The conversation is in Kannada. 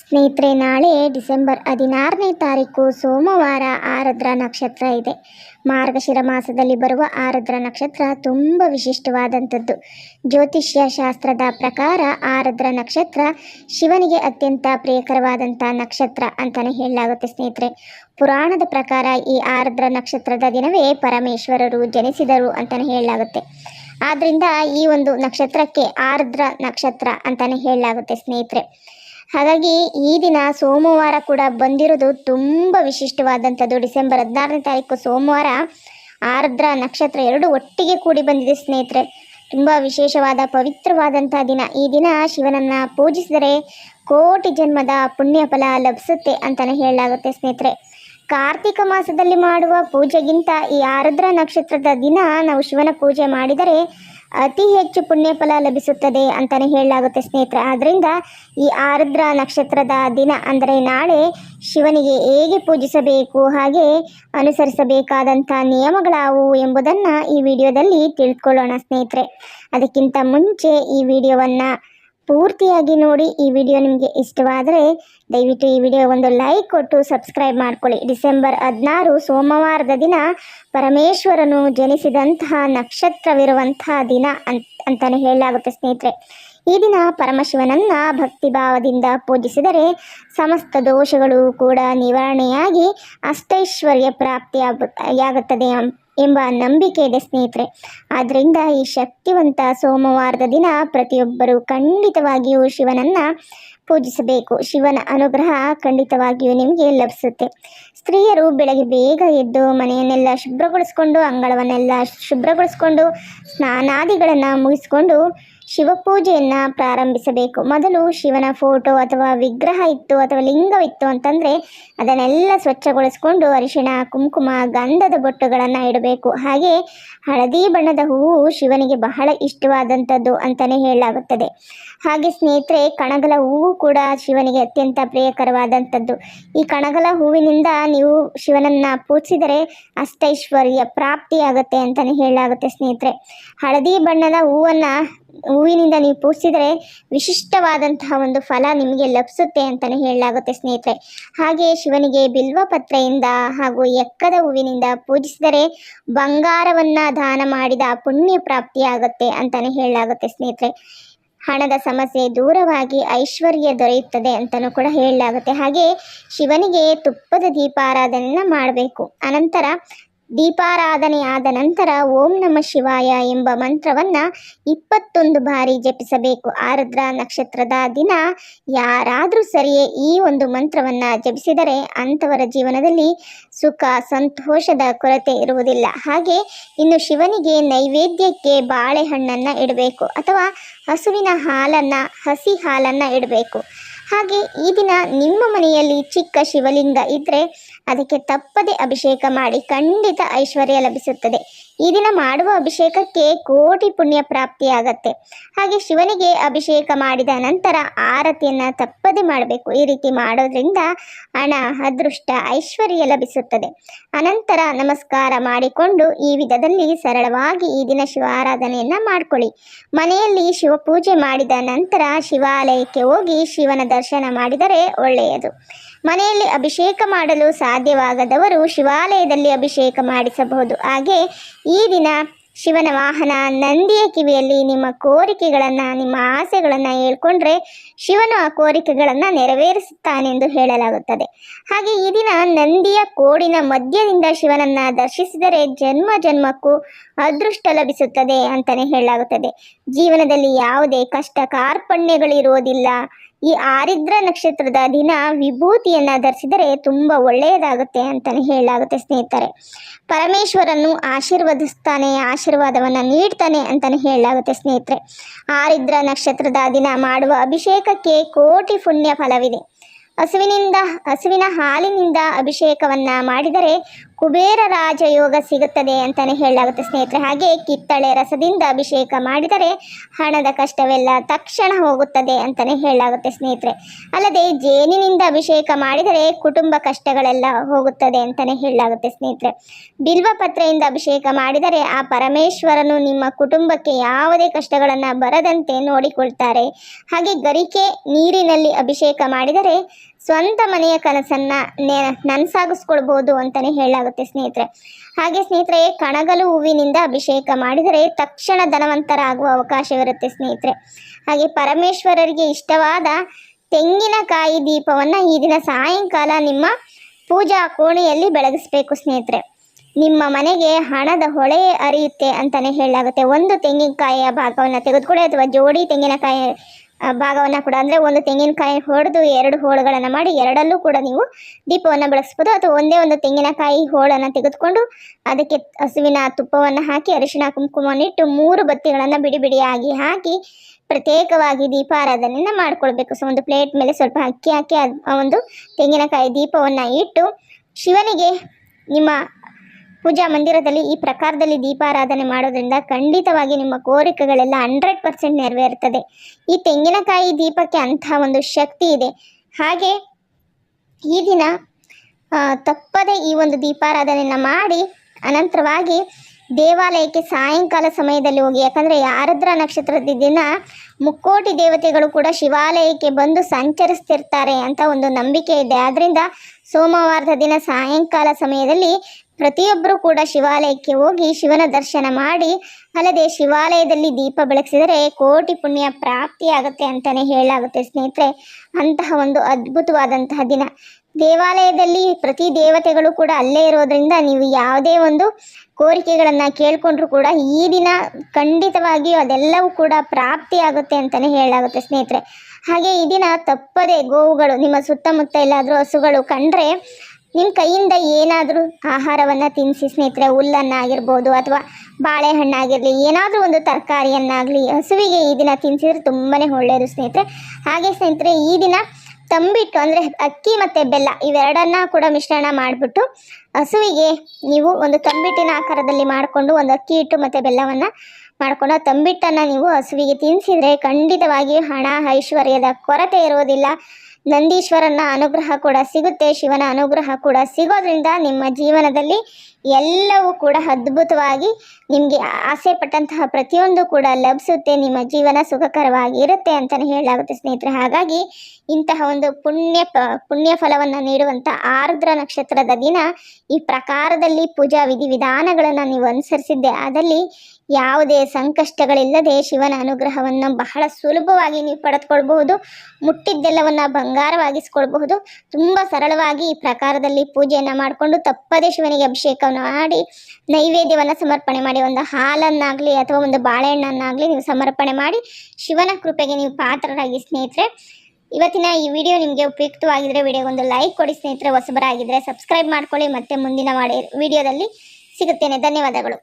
ಸ್ನೇಹಿತರೆ, ನಾಳೆ ಡಿಸೆಂಬರ್ ಹದಿನಾರನೇ ತಾರೀಕು ಸೋಮವಾರ ಆರದ್ರ ನಕ್ಷತ್ರ ಇದೆ. ಮಾರ್ಗಶಿರ ಮಾಸದಲ್ಲಿ ಬರುವ ಆರದ್ರ ನಕ್ಷತ್ರ ತುಂಬ ವಿಶಿಷ್ಟವಾದಂಥದ್ದು. ಜ್ಯೋತಿಷ್ಯ ಶಾಸ್ತ್ರದ ಪ್ರಕಾರ ಆರದ್ರ ನಕ್ಷತ್ರ ಶಿವನಿಗೆ ಅತ್ಯಂತ ಪ್ರಿಯಕರವಾದಂಥ ನಕ್ಷತ್ರ ಅಂತಲೇ ಹೇಳಲಾಗುತ್ತೆ ಸ್ನೇಹಿತರೆ. ಪುರಾಣದ ಪ್ರಕಾರ ಈ ಆರದ್ರ ನಕ್ಷತ್ರದ ದಿನವೇ ಪರಮೇಶ್ವರರು ಜನಿಸಿದರು ಅಂತಲೇ ಹೇಳಲಾಗುತ್ತೆ. ಆದ್ದರಿಂದ ಈ ಒಂದು ನಕ್ಷತ್ರಕ್ಕೆ ಆರ್ದ್ರ ನಕ್ಷತ್ರ ಅಂತಲೇ ಹೇಳಲಾಗುತ್ತೆ ಸ್ನೇಹಿತರೆ. ಹಾಗಾಗಿ ಈ ದಿನ ಸೋಮವಾರ ಕೂಡ ಬಂದಿರೋದು ತುಂಬ ವಿಶಿಷ್ಟವಾದಂಥದ್ದು. ಡಿಸೆಂಬರ್ ಹದಿನಾರನೇ ತಾರೀಕು ಸೋಮವಾರ ಆರ್ದ್ರ ನಕ್ಷತ್ರ ಎರಡು ಒಟ್ಟಿಗೆ ಕೂಡಿ ಬಂದಿದೆ ಸ್ನೇಹಿತರೆ. ತುಂಬ ವಿಶೇಷವಾದ, ಪವಿತ್ರವಾದಂಥ ದಿನ. ಈ ದಿನ ಶಿವನನ್ನು ಪೂಜಿಸಿದರೆ ಕೋಟಿ ಜನ್ಮದ ಪುಣ್ಯ ಫಲ ಲಭಿಸುತ್ತೆ ಅಂತಲೇ ಹೇಳಲಾಗುತ್ತೆ ಸ್ನೇಹಿತರೆ. ಕಾರ್ತಿಕ ಮಾಸದಲ್ಲಿ ಮಾಡುವ ಪೂಜೆಗಿಂತ ಈ ಆರುದ್ರ ನಕ್ಷತ್ರದ ದಿನ ನಾವು ಶಿವನ ಪೂಜೆ ಮಾಡಿದರೆ ಅತಿ ಹೆಚ್ಚು ಪುಣ್ಯ ಫಲ ಲಭಿಸುತ್ತದೆ ಅಂತಲೇ ಹೇಳಲಾಗುತ್ತೆ ಸ್ನೇಹಿತರೆ. ಆದ್ದರಿಂದ ಈ ಆರುದ್ರ ನಕ್ಷತ್ರದ ದಿನ ಅಂದರೆ ನಾಳೆ ಶಿವನಿಗೆ ಹೇಗೆ ಪೂಜಿಸಬೇಕು, ಹಾಗೆ ಅನುಸರಿಸಬೇಕಾದಂಥ ನಿಯಮಗಳಾವುವು ಎಂಬುದನ್ನು ಈ ವಿಡಿಯೋದಲ್ಲಿ ತಿಳ್ಕೊಳ್ಳೋಣ ಸ್ನೇಹಿತರೆ. ಅದಕ್ಕಿಂತ ಮುಂಚೆ ಈ ವಿಡಿಯೋವನ್ನು ಪೂರ್ತಿಯಾಗಿ ನೋಡಿ ಈ ವಿಡಿಯೋ ನಿಮಗೆ ಇಷ್ಟವಾದರೆ ದಯವಿಟ್ಟು ಈ ವಿಡಿಯೋ ಒಂದು ಲೈಕ್ ಕೊಟ್ಟು ಸಬ್ಸ್ಕ್ರೈಬ್ ಮಾಡ್ಕೊಳ್ಳಿ. ಡಿಸೆಂಬರ್ ಹದಿನಾರು ಸೋಮವಾರದ ದಿನ ಪರಮೇಶ್ವರನು ಜನಿಸಿದಂತಹ ನಕ್ಷತ್ರವಿರುವಂತಹ ದಿನ ಅಂತ ಅಂತಲೇ ಹೇಳಲಾಗುತ್ತೆ ಸ್ನೇಹಿತರೆ. ಈ ದಿನ ಪರಮಶಿವನನ್ನ ಭಕ್ತಿ ಭಾವದಿಂದ ಪೂಜಿಸಿದರೆ ಸಮಸ್ತ ದೋಷಗಳು ಕೂಡ ನಿವಾರಣೆಯಾಗಿ ಅಷ್ಟೈಶ್ವರ್ಯ ಪ್ರಾಪ್ತಿಯಾಗುತ್ತದೆ ಎಂಬ ನಂಬಿಕೆ ಇದೆ ಸ್ನೇಹಿತರೆ ಆದ್ದರಿಂದ ಈ ಶಕ್ತಿವಂತ ಸೋಮವಾರದ ದಿನ ಪ್ರತಿಯೊಬ್ಬರೂ ಖಂಡಿತವಾಗಿಯೂ ಶಿವನನ್ನ ಪೂಜಿಸಬೇಕು. ಶಿವನ ಅನುಗ್ರಹ ಖಂಡಿತವಾಗಿಯೂ ನಿಮಗೆ ಲಭಿಸುತ್ತೆ. ಸ್ತ್ರೀಯರು ಬೆಳಗ್ಗೆ ಬೇಗ ಎದ್ದು ಮನೆಯನ್ನೆಲ್ಲ ಶುಭ್ರಗೊಳಿಸ್ಕೊಂಡು, ಅಂಗಳವನ್ನೆಲ್ಲ ಶುಭ್ರಗೊಳಿಸ್ಕೊಂಡು, ಸ್ನಾನಾದಿಗಳನ್ನು ಮುಗಿಸ್ಕೊಂಡು ಶಿವಪೂಜೆಯನ್ನು ಪ್ರಾರಂಭಿಸಬೇಕು. ಮೊದಲು ಶಿವನ ಫೋಟೋ ಅಥವಾ ವಿಗ್ರಹ ಇತ್ತು ಅಥವಾ ಲಿಂಗವಿತ್ತು ಅಂತಂದರೆ ಅದನ್ನೆಲ್ಲ ಸ್ವಚ್ಛಗೊಳಿಸಿಕೊಂಡು ಅರಿಶಿಣ, ಕುಂಕುಮ, ಗಂಧದ ಬೊಟ್ಟುಗಳನ್ನು ಇಡಬೇಕು. ಹಾಗೆ ಹಳದಿ ಬಣ್ಣದ ಹೂವು ಶಿವನಿಗೆ ಬಹಳ ಇಷ್ಟವಾದಂಥದ್ದು ಅಂತಲೇ ಹೇಳಲಾಗುತ್ತದೆ. ಹಾಗೆ ಸ್ನೇಹಿತರೆ, ಕಣಗಲ ಹೂವು ಕೂಡ ಶಿವನಿಗೆ ಅತ್ಯಂತ ಪ್ರಿಯಕರವಾದಂಥದ್ದು ಈ ಕಣಗಲ ಹೂವಿನಿಂದ ನೀವು ಶಿವನನ್ನ ಪೂಜಿಸಿದರೆ ಅಷ್ಟೈಶ್ವರ್ಯ ಪ್ರಾಪ್ತಿಯಾಗುತ್ತೆ ಅಂತಲೇ ಹೇಳಲಾಗುತ್ತೆ ಸ್ನೇಹಿತರೆ. ಹಳದಿ ಬಣ್ಣದ ಹೂವನ್ನು ಹೂವಿನಿಂದ ನೀವು ಪೂಜಿಸಿದರೆ ವಿಶಿಷ್ಟವಾದಂತಹ ಒಂದು ಫಲ ನಿಮಗೆ ಲಭಿಸುತ್ತೆ ಅಂತಲೇ ಹೇಳಲಾಗುತ್ತೆ ಸ್ನೇಹಿತರೆ. ಹಾಗೆ ಶಿವನಿಗೆ ಬಿಲ್ವ ಪತ್ರೆಯಿಂದ ಹಾಗೂ ಎಕ್ಕದ ಹೂವಿನಿಂದ ಪೂಜಿಸಿದರೆ ಬಂಗಾರವನ್ನು ದಾನ ಮಾಡಿದ ಪುಣ್ಯ ಪ್ರಾಪ್ತಿಯಾಗುತ್ತೆ ಅಂತಲೇ ಹೇಳಲಾಗುತ್ತೆ ಸ್ನೇಹಿತರೆ. ಹಣದ ಸಮಸ್ಯೆ ದೂರವಾಗಿ ಐಶ್ವರ್ಯ ದೊರೆಯುತ್ತದೆ ಅಂತಲೂ ಕೂಡ ಹೇಳಲಾಗುತ್ತೆ. ಹಾಗೆ ಶಿವನಿಗೆ ತುಪ್ಪದ ದೀಪಾರಾಧನೆಯನ್ನು ಮಾಡಬೇಕು. ಅನಂತರ ದೀಪಾರಾಧನೆ ಆದ ನಂತರ ಓಂ ನಮ ಶಿವಾಯ ಎಂಬ ಮಂತ್ರವನ್ನು ಇಪ್ಪತ್ತೊಂದು ಬಾರಿ ಜಪಿಸಬೇಕು. ಆರುದ್ರ ನಕ್ಷತ್ರದ ದಿನ ಯಾರಾದರೂ ಸರಿಯೇ ಈ ಒಂದು ಮಂತ್ರವನ್ನು ಜಪಿಸಿದರೆ ಅಂಥವರ ಜೀವನದಲ್ಲಿ ಸುಖ, ಸಂತೋಷದ ಕೊರತೆ ಇರುವುದಿಲ್ಲ. ಹಾಗೆ ಇನ್ನು ಶಿವನಿಗೆ ನೈವೇದ್ಯಕ್ಕೆ ಬಾಳೆಹಣ್ಣನ್ನು ಇಡಬೇಕು ಅಥವಾ ಹಸುವಿನ ಹಾಲನ್ನು, ಹಸಿ ಹಾಲನ್ನು ಇಡಬೇಕು. ಹಾಗೆ ಈ ದಿನ ನಿಮ್ಮ ಮನೆಯಲ್ಲಿ ಚಿಕ್ಕ ಶಿವಲಿಂಗ ಇದ್ದರೆ ಅದಕ್ಕೆ ತಪ್ಪದೆ ಅಭಿಷೇಕ ಮಾಡಿ ಖಂಡಿತ ಐಶ್ವರ್ಯ ಲಭಿಸುತ್ತದೆ. ಈ ದಿನ ಮಾಡುವ ಅಭಿಷೇಕಕ್ಕೆ ಕೋಟಿ ಪುಣ್ಯ ಪ್ರಾಪ್ತಿಯಾಗತ್ತೆ. ಹಾಗೆ ಶಿವನಿಗೆ ಅಭಿಷೇಕ ಮಾಡಿದ ನಂತರ ಆರತಿಯನ್ನು ತಪ್ಪದೆ ಮಾಡಬೇಕು. ಈ ರೀತಿ ಮಾಡೋದ್ರಿಂದ ಹಣ, ಅದೃಷ್ಟ, ಐಶ್ವರ್ಯ ಲಭಿಸುತ್ತದೆ. ಅನಂತರ ನಮಸ್ಕಾರ ಮಾಡಿಕೊಂಡು ಈ ವಿಧದಲ್ಲಿ ಸರಳವಾಗಿ ಈ ದಿನ ಶಿವ ಆರಾಧನೆಯನ್ನು ಮಾಡಿಕೊಳ್ಳಿ. ಮನೆಯಲ್ಲಿ ಶಿವಪೂಜೆ ಮಾಡಿದ ನಂತರ ಶಿವಾಲಯಕ್ಕೆ ಹೋಗಿ ಶಿವನ ದರ್ಶನ ಮಾಡಿದರೆ ಒಳ್ಳೆಯದು. ಮನೆಯಲ್ಲಿ ಅಭಿಷೇಕ ಮಾಡಲು ಸಾಧ್ಯವಾಗದವರು ಶಿವಾಲಯದಲ್ಲಿ ಅಭಿಷೇಕ ಮಾಡಿಸಬಹುದು. ಹಾಗೆ ಈ ದಿನ ಶಿವನ ವಾಹನ, ನಂದಿಯ ಕಿವಿಯಲ್ಲಿ ನಿಮ್ಮ ಕೋರಿಕೆಗಳನ್ನು, ನಿಮ್ಮ ಆಸೆಗಳನ್ನು ಹೇಳ್ಕೊಂಡ್ರೆ ಶಿವನು ಆ ಕೋರಿಕೆಗಳನ್ನು ನೆರವೇರಿಸುತ್ತಾನೆಂದು ಹೇಳಲಾಗುತ್ತದೆ. ಹಾಗೆ ಈ ದಿನ ನಂದಿಯ ಕೋಡಿನ ಮಧ್ಯದಿಂದ ಶಿವನನ್ನು ದರ್ಶಿಸಿದರೆ ಜನ್ಮ ಜನ್ಮಕ್ಕೂ ಅದೃಷ್ಟ ಲಭಿಸುತ್ತದೆ ಅಂತಲೇ ಹೇಳಲಾಗುತ್ತದೆ. ಜೀವನದಲ್ಲಿ ಯಾವುದೇ ಕಷ್ಟ ಕಾರ್ಪಣ್ಯಗಳಿರುವುದಿಲ್ಲ ಈ ಆರಿದ್ರ ನಕ್ಷತ್ರದ ದಿನ ವಿಭೂತಿಯನ್ನು ಧರಿಸಿದರೆ ತುಂಬಾ ಒಳ್ಳೆಯದಾಗುತ್ತೆ ಅಂತಲೇ ಹೇಳಲಾಗುತ್ತೆ ಸ್ನೇಹಿತರೆ. ಪರಮೇಶ್ವರನ್ನು ಆಶೀರ್ವದಿಸ್ತಾನೆ, ಆಶೀರ್ವಾದವನ್ನು ನೀಡ್ತಾನೆ ಅಂತಲೇ ಹೇಳಲಾಗುತ್ತೆ ಸ್ನೇಹಿತರೆ. ಆರಿದ್ರ ನಕ್ಷತ್ರದ ದಿನ ಮಾಡುವ ಅಭಿಷೇಕಕ್ಕೆ ಕೋಟಿ ಪುಣ್ಯ ಫಲವಿದೆ. ಹಸುವಿನಿಂದ, ಹಸುವಿನ ಹಾಲಿನಿಂದ ಅಭಿಷೇಕವನ್ನ ಮಾಡಿದರೆ ಕುಬೇರ ರಾಜಯೋಗ ಸಿಗುತ್ತದೆ ಅಂತಲೇ ಹೇಳಲಾಗುತ್ತೆ ಸ್ನೇಹಿತರೆ. ಹಾಗೆ ಕಿತ್ತಳೆ ರಸದಿಂದ ಅಭಿಷೇಕ ಮಾಡಿದರೆ ಹಣದ ಕಷ್ಟವೆಲ್ಲ ತಕ್ಷಣ ಹೋಗುತ್ತದೆ ಅಂತಲೇ ಹೇಳಲಾಗುತ್ತೆ ಸ್ನೇಹಿತರೆ. ಅಲ್ಲದೆ ಜೇನಿನಿಂದ ಅಭಿಷೇಕ ಮಾಡಿದರೆ ಕುಟುಂಬ ಕಷ್ಟಗಳೆಲ್ಲ ಹೋಗುತ್ತದೆ ಅಂತಲೇ ಹೇಳಲಾಗುತ್ತೆ ಸ್ನೇಹಿತರೆ. ಬಿಲ್ವಪತ್ರೆಯಿಂದ ಅಭಿಷೇಕ ಮಾಡಿದರೆ ಆ ಪರಮೇಶ್ವರನು ನಿಮ್ಮ ಕುಟುಂಬಕ್ಕೆ ಯಾವುದೇ ಕಷ್ಟಗಳನ್ನು ಬರದಂತೆ ನೋಡಿಕೊಳ್ತಾರೆ. ಹಾಗೆ ಗರಿಕೆ ನೀರಿನಲ್ಲಿ ಅಭಿಷೇಕ ಮಾಡಿದರೆ ಸ್ವಂತ ಮನೆಯ ಕನಸನ್ನ ನೆ, ನನಸಾಗಿಸ್ಕೊಳ್ಬೋದು ಅಂತಲೇ ಹೇಳಲಾಗುತ್ತೆ ಸ್ನೇಹಿತರೆ. ಹಾಗೆ ಸ್ನೇಹಿತರೆ, ಕಣಗಲು ಹೂವಿನಿಂದ ಅಭಿಷೇಕ ಮಾಡಿದರೆ ತಕ್ಷಣ ಧನವಂತರಾಗುವ ಅವಕಾಶವಿರುತ್ತೆ ಸ್ನೇಹಿತರೆ. ಹಾಗೆ ಪರಮೇಶ್ವರರಿಗೆ ಇಷ್ಟವಾದ ತೆಂಗಿನಕಾಯಿ ದೀಪವನ್ನು ಈ ದಿನ ಸಾಯಂಕಾಲ ನಿಮ್ಮ ಪೂಜಾ ಕೋಣೆಯಲ್ಲಿ ಬೆಳಗಿಸ್ಬೇಕು ಸ್ನೇಹಿತರೆ. ನಿಮ್ಮ ಮನೆಗೆ ಹಣದ ಹೊಳೆ ಅರಿಯುತ್ತೆ ಅಂತಲೇ ಹೇಳಲಾಗುತ್ತೆ. ಒಂದು ತೆಂಗಿನಕಾಯಿಯ ಭಾಗವನ್ನು ತೆಗೆದುಕೊಳ್ಳಿ ಅಥವಾ ಜೋಡಿ ತೆಂಗಿನಕಾಯಿ ಭಾಗವನ್ನು ಕೂಡ ಅಂದರೆ ಒಂದು ತೆಂಗಿನಕಾಯಿ ಹೊಡೆದು ಎರಡು ಹೋಳುಗಳನ್ನು ಮಾಡಿ ಎರಡಲ್ಲೂ ಕೂಡ ನೀವು ದೀಪವನ್ನು ಬಳಸ್ಬೋದು. ಅಥವಾ ಒಂದೇ ಒಂದು ತೆಂಗಿನಕಾಯಿ ಹೋಳನ್ನು ತೆಗೆದುಕೊಂಡು ಅದಕ್ಕೆ ಹಸುವಿನ ತುಪ್ಪವನ್ನು ಹಾಕಿ ಅರಿಶಿನ ಕುಂಕುಮವನ್ನು ಇಟ್ಟು ಮೂರು ಬತ್ತಿಗಳನ್ನು ಬಿಡಿ ಬಿಡಿಯಾಗಿ ಹಾಕಿ ಪ್ರತ್ಯೇಕವಾಗಿ ದೀಪಾರಾಧನೆಯನ್ನು ಮಾಡಿಕೊಳ್ಬೇಕು. ಸೊ ಒಂದು ಪ್ಲೇಟ್ ಮೇಲೆ ಸ್ವಲ್ಪ ಅಕ್ಕಿ ಹಾಕಿ ಆ ಒಂದು ತೆಂಗಿನಕಾಯಿ ದೀಪವನ್ನು ಇಟ್ಟು ಶಿವನಿಗೆ ನಿಮ್ಮ ಪೂಜಾ ಮಂದಿರದಲ್ಲಿ ಈ ಪ್ರಕಾರದಲ್ಲಿ ದೀಪಾರಾಧನೆ ಮಾಡೋದ್ರಿಂದ ಖಂಡಿತವಾಗಿ ನಿಮ್ಮ ಕೋರಿಕೆಗಳೆಲ್ಲ ಹಂಡ್ರೆಡ್ ಪರ್ಸೆಂಟ್ ನೆರವೇರುತ್ತದೆ ಈ ತೆಂಗಿನಕಾಯಿ ದೀಪಕ್ಕೆ ಅಂತಹ ಒಂದು ಶಕ್ತಿ ಇದೆ. ಹಾಗೆ ಈ ದಿನ ತಪ್ಪದೆ ಈ ಒಂದು ದೀಪಾರಾಧನೆಯನ್ನು ಮಾಡಿ, ಅನಂತರವಾಗಿ ದೇವಾಲಯಕ್ಕೆ ಸಾಯಂಕಾಲ ಸಮಯದಲ್ಲಿ ಹೋಗಿ, ಯಾಕಂದರೆ ಆರದ್ರ ನಕ್ಷತ್ರದ ದಿನ ಮುಕ್ಕೋಟಿ ದೇವತೆಗಳು ಕೂಡ ಶಿವಾಲಯಕ್ಕೆ ಬಂದು ಸಂಚರಿಸ್ತಿರ್ತಾರೆ ಅಂತ ಒಂದು ನಂಬಿಕೆ ಇದೆ. ಆದ್ದರಿಂದ ಸೋಮವಾರದ ದಿನ ಸಾಯಂಕಾಲ ಸಮಯದಲ್ಲಿ ಪ್ರತಿಯೊಬ್ಬರೂ ಕೂಡ ಶಿವಾಲಯಕ್ಕೆ ಹೋಗಿ ಶಿವನ ದರ್ಶನ ಮಾಡಿ, ಅಲ್ಲದೆ ಶಿವಾಲಯದಲ್ಲಿ ದೀಪ ಬೆಳಗಿಸಿದರೆ ಕೋಟಿ ಪುಣ್ಯ ಪ್ರಾಪ್ತಿಯಾಗುತ್ತೆ ಅಂತಲೇ ಹೇಳಲಾಗುತ್ತೆ ಸ್ನೇಹಿತರೆ. ಅಂತಹ ಒಂದು ಅದ್ಭುತವಾದಂತಹ ದಿನ. ದೇವಾಲಯದಲ್ಲಿ ಪ್ರತಿ ದೇವತೆಗಳು ಕೂಡ ಅಲ್ಲೇ ಇರೋದ್ರಿಂದ ನೀವು ಯಾವುದೇ ಒಂದು ಕೋರಿಕೆಗಳನ್ನು ಕೇಳಿಕೊಂಡ್ರೂ ಕೂಡ ಈ ದಿನ ಖಂಡಿತವಾಗಿಯೂ ಅದೆಲ್ಲವೂ ಕೂಡ ಪ್ರಾಪ್ತಿಯಾಗುತ್ತೆ ಅಂತಲೇ ಹೇಳಲಾಗುತ್ತೆ ಸ್ನೇಹಿತರೆ. ಹಾಗೆ ಈ ದಿನ ತಪ್ಪದೆ ಗೋವುಗಳು, ನಿಮ್ಮ ಸುತ್ತಮುತ್ತ ಎಲ್ಲಾದರೂ ಹಸುಗಳು ಕಂಡ್ರೆ ನಿಮ್ಮ ಕೈಯಿಂದ ಏನಾದರೂ ಆಹಾರವನ್ನು ತಿನ್ನಿಸಿ ಸ್ನೇಹಿತರೆ, ಹುಲ್ಲನ್ನಾಗಿರ್ಬೋದು ಅಥವಾ ಬಾಳೆಹಣ್ಣಾಗಿರಲಿ, ಏನಾದರೂ ಒಂದು ತರಕಾರಿಯನ್ನಾಗಲಿ, ಹಸುವಿಗೆ ಈ ದಿನ ತಿನ್ನಿಸಿದ್ರೆ ತುಂಬಾ ಒಳ್ಳೆಯದು ಸ್ನೇಹಿತರೆ. ಹಾಗೆ ಸ್ನೇಹಿತರೆ, ಈ ದಿನ ತಂಬಿಟ್ಟು ಅಂದರೆ ಅಕ್ಕಿ ಮತ್ತು ಬೆಲ್ಲ ಇವೆರಡನ್ನ ಕೂಡ ಮಿಶ್ರಣ ಮಾಡಿಬಿಟ್ಟು ಹಸುವಿಗೆ ನೀವು ಒಂದು ತಂಬಿಟ್ಟಿನ ಆಕಾರದಲ್ಲಿ ಮಾಡಿಕೊಂಡು ಒಂದು ಅಕ್ಕಿ ಹಿಟ್ಟು ಮತ್ತು ಬೆಲ್ಲವನ್ನು ಮಾಡಿಕೊಂಡು ಆ ತಂಬಿಟ್ಟನ್ನು ನೀವು ಹಸುವಿಗೆ ತಿನ್ನಿಸಿದರೆ ಖಂಡಿತವಾಗಿಯೂ ಹಣ, ಐಶ್ವರ್ಯದ ಕೊರತೆ ಇರೋದಿಲ್ಲ. ನಂದೀಶ್ವರನ ಅನುಗ್ರಹ ಕೂಡ ಸಿಗುತ್ತೆ ಶಿವನ ಅನುಗ್ರಹ ಕೂಡ ಸಿಗೋದ್ರಿಂದ ನಿಮ್ಮ ಜೀವನದಲ್ಲಿ ಎಲ್ಲವೂ ಕೂಡ ಅದ್ಭುತವಾಗಿ ನಿಮಗೆ ಆಸೆ ಪಟ್ಟಂತಹ ಪ್ರತಿಯೊಂದು ಕೂಡ ಲಭಿಸುತ್ತೆ, ನಿಮ್ಮ ಜೀವನ ಸುಖಕರವಾಗಿ ಇರುತ್ತೆ ಅಂತಲೇ ಹೇಳಲಾಗುತ್ತೆ ಸ್ನೇಹಿತರೆ. ಹಾಗಾಗಿ ಇಂತಹ ಒಂದು ಪುಣ್ಯ ಪುಣ್ಯ ಫಲವನ್ನು ನೀಡುವಂಥ ಆರ್ದ್ರ ನಕ್ಷತ್ರದ ದಿನ ಈ ಪ್ರಕಾರದಲ್ಲಿ ಪೂಜಾ ವಿಧಿವಿಧಾನಗಳನ್ನು ನೀವು ಅನುಸರಿಸಿದ್ದೆ. ಅದರಲ್ಲಿ ಯಾವುದೇ ಸಂಕಷ್ಟಗಳಿಲ್ಲದೆ ಶಿವನ ಅನುಗ್ರಹವನ್ನು ಬಹಳ ಸುಲಭವಾಗಿ ನೀವು ಪಡೆದುಕೊಳ್ಬಹುದು, ಮುಟ್ಟಿದ್ದೆಲ್ಲವನ್ನು ಬಂಗಾರವಾಗಿಸ್ಕೊಳ್ಬಹುದು. ತುಂಬ ಸರಳವಾಗಿ ಈ ಪ್ರಕಾರದಲ್ಲಿ ಪೂಜೆಯನ್ನು ಮಾಡಿಕೊಂಡು ತಪ್ಪದೇ ಶಿವನಿಗೆ ಅಭಿಷೇಕವನ್ನು ಮಾಡಿ ನೈವೇದ್ಯವನ್ನು ಸಮರ್ಪಣೆ ಮಾಡಿ, ಒಂದು ಹಾಲನ್ನಾಗಲಿ ಅಥವಾ ಒಂದು ಬಾಳೆಹಣ್ಣನ್ನಾಗಲಿ ನೀವು ಸಮರ್ಪಣೆ ಮಾಡಿ ಶಿವನ ಕೃಪೆಗೆ ನೀವು ಪಾತ್ರರಾಗಿ ಸ್ನೇಹಿತರೆ. ಇವತ್ತಿನ ಈ ವಿಡಿಯೋ ನಿಮಗೆ ಉಪಯುಕ್ತವಾಗಿದ್ದರೆ ವಿಡಿಯೋಗೊಂದು ಲೈಕ್ ಕೊಡಿ ಸ್ನೇಹಿತರೆ ಹೊಸಬರಾಗಿದ್ದರೆ ಸಬ್ಸ್ಕ್ರೈಬ್ ಮಾಡ್ಕೊಳ್ಳಿ. ಮತ್ತೆ ಮುಂದಿನ ವಾಡಿ ವಿಡಿಯೋದಲ್ಲಿ ಸಿಗುತ್ತೇನೆ. ಧನ್ಯವಾದಗಳು.